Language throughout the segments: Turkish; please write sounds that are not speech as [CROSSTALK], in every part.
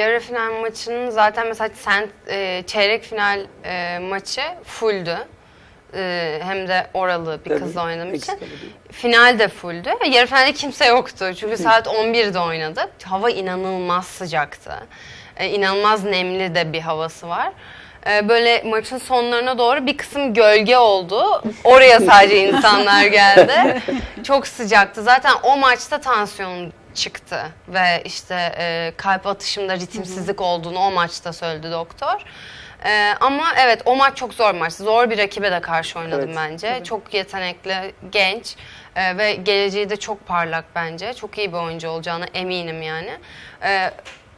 Yarı final maçının zaten mesela sen e, çeyrek final e, maçı fulldü. E, hem de oralı bir Tabii, kızla oynadığım için. Değil. Final de fulldü. Yarı finalde kimse yoktu. Çünkü saat 11'de oynadık. Hava inanılmaz sıcaktı. E, inanılmaz nemli de bir havası var. E, böyle maçın sonlarına doğru bir kısım gölge oldu. Oraya sadece insanlar [LAUGHS] geldi. Çok sıcaktı. Zaten o maçta tansiyonum çıktı ve işte e, kalp atışımda ritimsizlik olduğunu o maçta söyledi doktor. E, ama evet o maç çok zor maç. Zor bir rakibe de karşı oynadım Evet. bence. Çok yetenekli, genç e, ve geleceği de çok parlak bence. Çok iyi bir oyuncu olacağına eminim yani. E,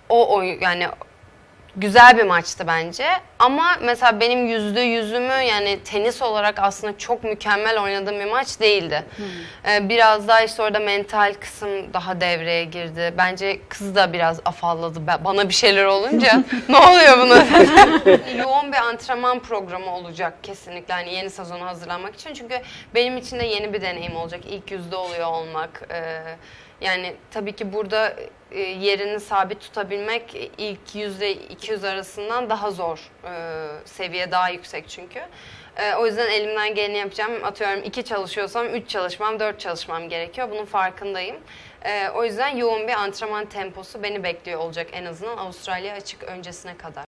o oyun yani güzel bir maçtı bence. Ama mesela benim yüzde yüzümü yani tenis olarak aslında çok mükemmel oynadığım bir maç değildi. Ee, biraz daha işte orada mental kısım daha devreye girdi. Bence kız da biraz afalladı ba- bana bir şeyler olunca. [LAUGHS] ne oluyor buna? [LAUGHS] Yoğun bir antrenman programı olacak kesinlikle hani yeni sezona hazırlanmak için. Çünkü benim için de yeni bir deneyim olacak. İlk yüzde oluyor olmak. Ee, yani tabii ki burada e, yerini sabit tutabilmek e, ilk yüzde 200 arasından daha zor. Ee, seviye daha yüksek çünkü. Ee, o yüzden elimden geleni yapacağım. Atıyorum iki çalışıyorsam üç çalışmam, dört çalışmam gerekiyor. Bunun farkındayım. Ee, o yüzden yoğun bir antrenman temposu beni bekliyor olacak en azından Avustralya açık öncesine kadar.